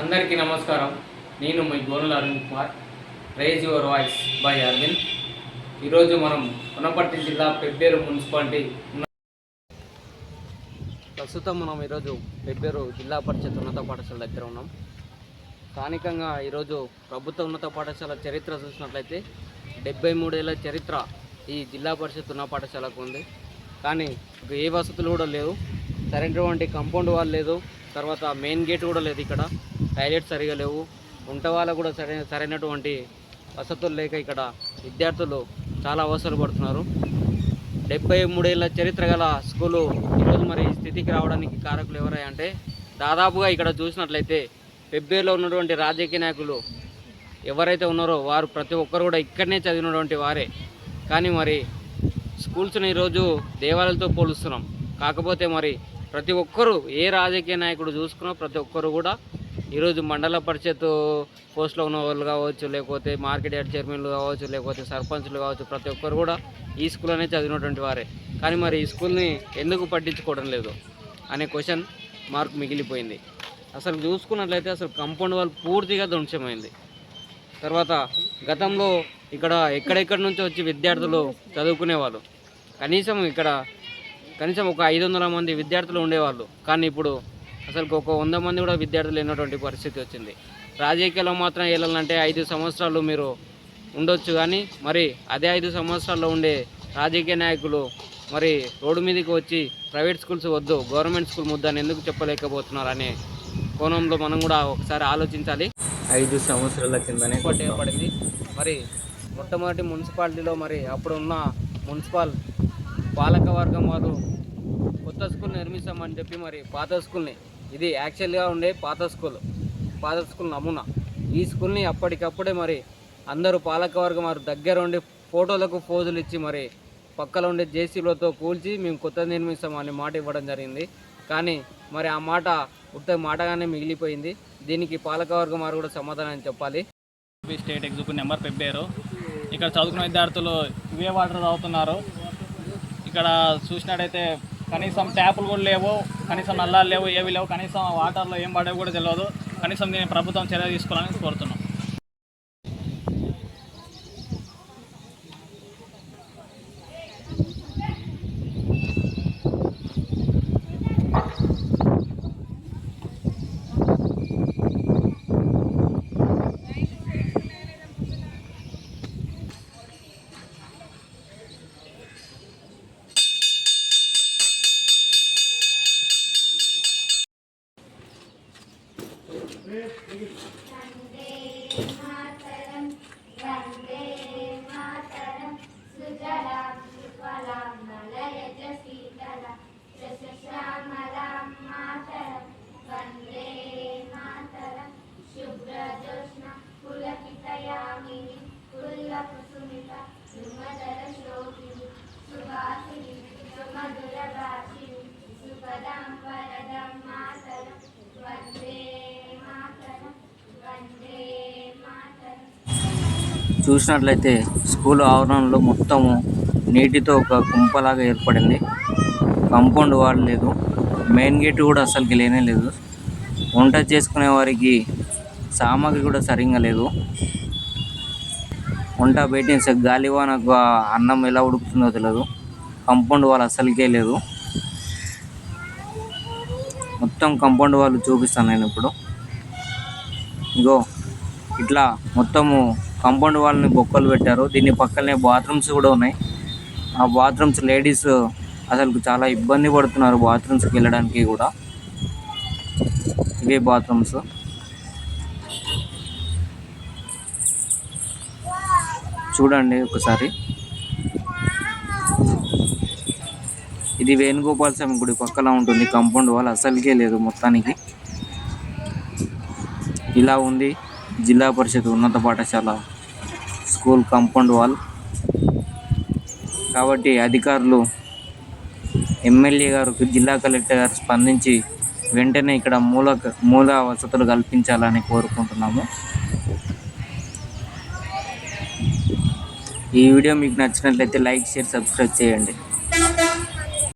అందరికీ నమస్కారం. నేను మీ Gonula Arun Kumar. Raise your voice by Aravind ఈరోజు మనం వనపర్తి జిల్లా పెబ్బేరు మున్సిపాలిటీ ఉన్న- ప్రస్తుతం మనం ఈరోజు పెబ్బేరు జిల్లా పరిషత్ ఉన్నత పాఠశాల దగ్గర ఉన్నాం. స్థానికంగా ఈరోజు ప్రభుత్వ ఉన్నత పాఠశాల చరిత్ర చూసినట్లయితే డెబ్బై మూడేళ్ళ చరిత్ర ఈ జిల్లా పరిషత్ ఉన్న పాఠశాలకు ఉంది. కానీ ఏ వసతులు కూడా లేవు. సరైనటువంటి కాంపౌండ్ వాల్ లేదు. తర్వాత మెయిన్ గేట్ కూడా లేదు ఇక్కడ. టాయిలెట్ సరిగా లేవు. ఉంట వాళ్ళకు కూడా సరైన సరైనటువంటి వసతులు లేక ఇక్కడ విద్యార్థులు చాలా అవసరం పడుతున్నారు. డెబ్బై మూడేళ్ళ చరిత్ర గల స్కూలు ఈరోజు మరి స్థితికి రావడానికి కారకులు ఎవరై అంటే దాదాపుగా ఇక్కడ చూసినట్లయితే పెబ్బేలో ఉన్నటువంటి రాజకీయ నాయకులు ఎవరైతే ఉన్నారో వారు ప్రతి ఒక్కరు కూడా ఇక్కడనే చదివినటువంటి వారే. కానీ మరి స్కూల్స్ని ఈరోజు దేవాలయాలతో పోలుస్తున్నాం. కాకపోతే మరి ప్రతి ఒక్కరూ ఏ రాజకీయ నాయకుడు చూసుకున్నా ప్రతి ఒక్కరు కూడా ఈరోజు మండల పరిషత్ పోస్ట్లో ఉన్న వాళ్ళు కావచ్చు లేకపోతే మార్కెట్ యార్డ్ చైర్మన్లు కావచ్చు లేకపోతే సర్పంచ్లు కావచ్చు ప్రతి ఒక్కరు కూడా ఈ స్కూల్ అనేది చదివినటువంటి వారే. కానీ మరి ఈ స్కూల్ని ఎందుకు పట్టించుకోవడం లేదు అనే క్వశ్చన్ మార్క్ మిగిలిపోయింది. అసలు చూసుకున్నట్లయితే అసలు కాంపౌండ్ వాళ్ళు పూర్తిగా ధ్వంసమైంది. తర్వాత గతంలో ఇక్కడ ఎక్కడెక్కడి నుంచో వచ్చి విద్యార్థులు చదువుకునేవాళ్ళు? కనీసం ఇక్కడ కనీసం ఒక ఐదు వందల మంది విద్యార్థులు ఉండేవాళ్ళు. కానీ ఇప్పుడు అసలు ఒక వంద మంది కూడా విద్యార్థులు లేనటువంటి పరిస్థితి వచ్చింది. రాజకీయాల్లో మాత్రం వెళ్ళాలంటే ఐదు సంవత్సరాలు మీరు ఉండొచ్చు కానీ మరి అదే ఐదు సంవత్సరాల్లో ఉండే రాజకీయ నాయకులు మరి రోడ్డు మీదకి వచ్చి ప్రైవేట్ స్కూల్స్ వద్దు గవర్నమెంట్ స్కూల్ ముద్దని ఎందుకు చెప్పలేకపోతున్నారు అనే కోణంలో మనం కూడా ఒకసారి ఆలోచించాలి. ఐదు సంవత్సరాల కిందనే ఏర్పడింది. మరి మొట్టమొదటి మున్సిపాలిటీలో మరి అప్పుడున్న మున్సిపల్ పాలక వర్గం వారు కొత్త స్కూల్ నిర్మిస్తామని చెప్పి మరి పాత స్కూల్ని ఇది యాక్చువల్గా ఉండే పాత స్కూల్. పాత స్కూల్ నమూనా. ఈ స్కూల్ని అప్పటికప్పుడే మరి అందరూ పాలకవర్గం వారు దగ్గర ఉండి ఫోటోలకు పోజులు ఇచ్చి మరి పక్కలో ఉండే జేసీలతో కూల్చి మేము కొత్త నిర్మిస్తామని మాట ఇవ్వడం జరిగింది. కానీ మరి ఆ మాట ఉత్త మాటగానే మిగిలిపోయింది. దీనికి పాలకవర్గం వారు కూడా సమాధానం చెప్పాలి. స్టేట్ ఎగ్జిక్యూటివ్ నెంబర్ పెట్టారు ఇక్కడ చదువుకున్న విద్యార్థులు ఇవే వాటర్ చదువుతున్నారు ఇక్కడ చూసినట్టయితే కనీసం ట్యాపులు కూడా లేవు కనీసం నల్లాలు లేవు ఏవి లేవు కనీసం వాటర్లో ఏం పడేవి కూడా తెలియదు కనీసం దీన్ని ప్రభుత్వం చర్య తీసుకోవాలని కోరుతున్నాం. చూసినట్లయితే స్కూల్ ఆవరణలో మొత్తము నీటితో ఒక కుంపలాగా ఏర్పడింది. కంపౌండ్ వాల్ లేదు. మెయిన్ గేట్ కూడా అసలుకి లేనే లేదు. వంట చేసుకునే వారికి సామాగ్రి కూడా సరిగ్గా లేదు. వంట బయట గాలివానకు అన్నం ఎలా ఉడుకుతుందో తెలియదు కాంపౌండ్ వాల్ అసలుకే లేదు. మొత్తం కంపౌండ్ వాళ్ళు చూపిస్తాను నేను ఇప్పుడు. ఇగో ఇట్లా మొత్తము కాంపౌండ్ వాళ్ళని బొక్కలు పెట్టారు. దీని పక్కనే బాత్రూమ్స్ కూడా ఉన్నాయి. ఆ బాత్రూమ్స్ లేడీస్ అసలు చాలా ఇబ్బంది పడుతున్నారు బాత్రూమ్స్కి వెళ్ళడానికి కూడా. ఇవే బాత్రూమ్స్ చూడండి ఒకసారి. ఇది వేణుగోపాల స్వామి గుడి పక్కన ఉంటుంది. కాంపౌండ్ వాల్ అసలుకే లేదు మొత్తానికి. ఇలా ఉంది. జిల్లా పరిషత్ ఉన్నత పాఠశాల స్కూల్ కాంపౌండ్ వాల్. కాబట్టి అధికారులు ఎమ్మెల్యే గారు జిల్లా కలెక్టర్ గారు స్పందించి వెంటనే ఇక్కడ మూల మూల వసతులు కల్పించాలని కోరుకుంటున్నాము. ఈ వీడియో మీకు నచ్చినట్లయితే లైక్ షేర్ సబ్స్క్రైబ్ చేయండి.